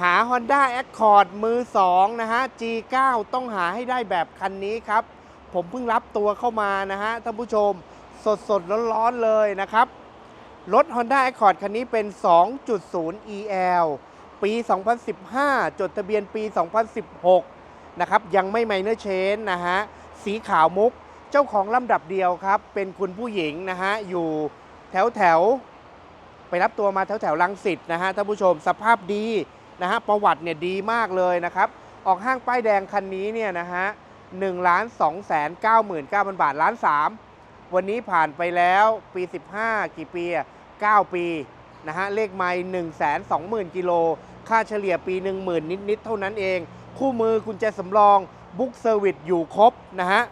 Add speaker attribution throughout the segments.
Speaker 1: หา Honda Accord มือ 2 นะฮะ G9 ต้องหาให้ได้แบบคันนี้ครับ ผมเพิ่งรับตัวเข้ามานะฮะท่านผู้ชมสดสดร้อนๆเลยนะครับ รถ Honda Accord คันนี้เป็น 2.0 EL ปี 2015 จดทะเบียนปี 2016 นะครับ ยังไม่ Minor Change นะฮะ สีขาวมุก เจ้าของลำดับเดียวครับ เป็นคุณผู้หญิงนะฮะ อยู่แถวแถวไปรับตัวมาแถวแถวลังสิตนะฮะท่านผู้ชมสภาพดี นะฮะประวัติเนี่ยดีมากเลยนะครับ ออกห้างป้ายแดงคันนี้เนี่ยนะฮะ1ล้าน2แสน99,000บาทล้าน3วันนี้ผ่านไปแล้วปี 15 กี่ปีอะ9ปีนะฮะเลขไม่1 2 0 0 0 0กิโลค่าเฉลี่ยปี 10,000 นิด ๆ เท่านั้นเอง คู่มือกุญแจสำรองบุ๊กเซอร์วิสอยู่ครบนะฮะ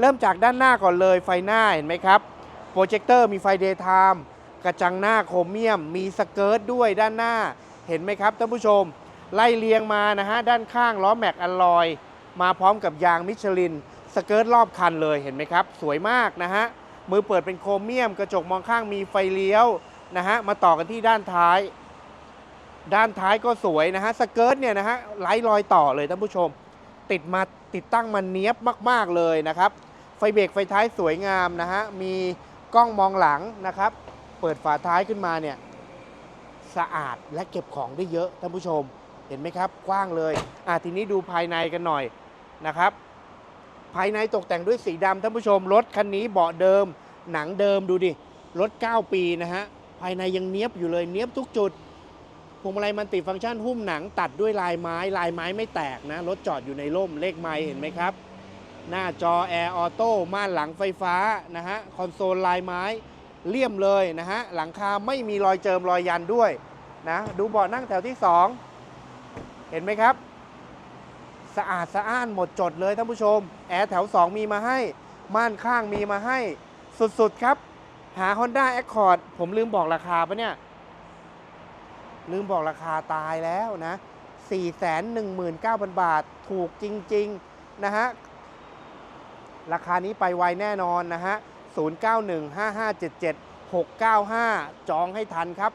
Speaker 1: เริ่มจากด้านหน้าก่อนเลยไฟหน้าเห็นไหมครับโปรเจคเตอร์มีไฟเดย์ไทม์กระจังหน้าโครเมียม มีสเกิร์ตด้วยด้านหน้า เห็นไหมครับท่านผู้ชม ไล่เรียงมานะฮะด้านข้างล้อแม็กอลลอย มาพร้อมกับยางมิชลิน สเกิร์ตรอบคันเลยเห็นไหมครับ สวยมากนะฮะมือเปิดเป็นโครเมียม กระจกมองข้างมีไฟเลี้ยวนะฮะมาต่อกันที่ด้านท้าย ด้านท้ายก็สวยนะฮะสเกิร์ตเนี่ยนะฮะไล่รอยต่อเลยท่านผู้ชม ติดมาติดตั้งมาเนี้ยบมาก ๆเลยนะครับไฟเบรกไฟท้ายสวยงามนะฮะมีกล้องมองหลังนะครับ เปิดฝาท้ายขึ้นมาเนี่ย สะอาดและเก็บของได้เยอะท่านผู้ชม เห็นไหมครับ กว้างเลยอะทีนี้ดูภายในกันหน่อยนะครับ ภายในตกแต่งด้วยสีดำท่านผู้ชมรถคันนี้เบาะเดิม หนังเดิมดูดิรถ 9 ปีนะฮะภายในยังเนี้ยบอยู่เลยเนี้ยบทุกจุดพวงมาลัยมันติฟังก์ชันหุ้มหนังตัดด้วยลายไม้ ลายไม้ไม่แตกนะรถจอดอยู่ในร่มเลขไม้เห็นไหมครับ หน้าจอแอร์ออโต้ม่านหลังไฟฟ้านะฮะคอนโซลลายไม้ เลี่ยมเลยนะฮะหลังคาไม่มีรอยเจิมรอยยันด้วยนะดูเบาะนั่งแถวที่ 2 เห็นไหมครับ สะอาดสะอ้านหมดจดเลยท่านผู้ชม แอร์แถว 2 มีมาให้ ม่านข้างมีมาให้ สุดๆครับ หา Honda Accord ผมลืมบอกราคาปะเนี่ย ลืมบอกราคาตายแล้วนะ 419,000 บาทถูกจริง ๆ นะฮะ ราคานี้ไปไวแน่นอนนะฮะ 0915577695 จองให้ทันครับ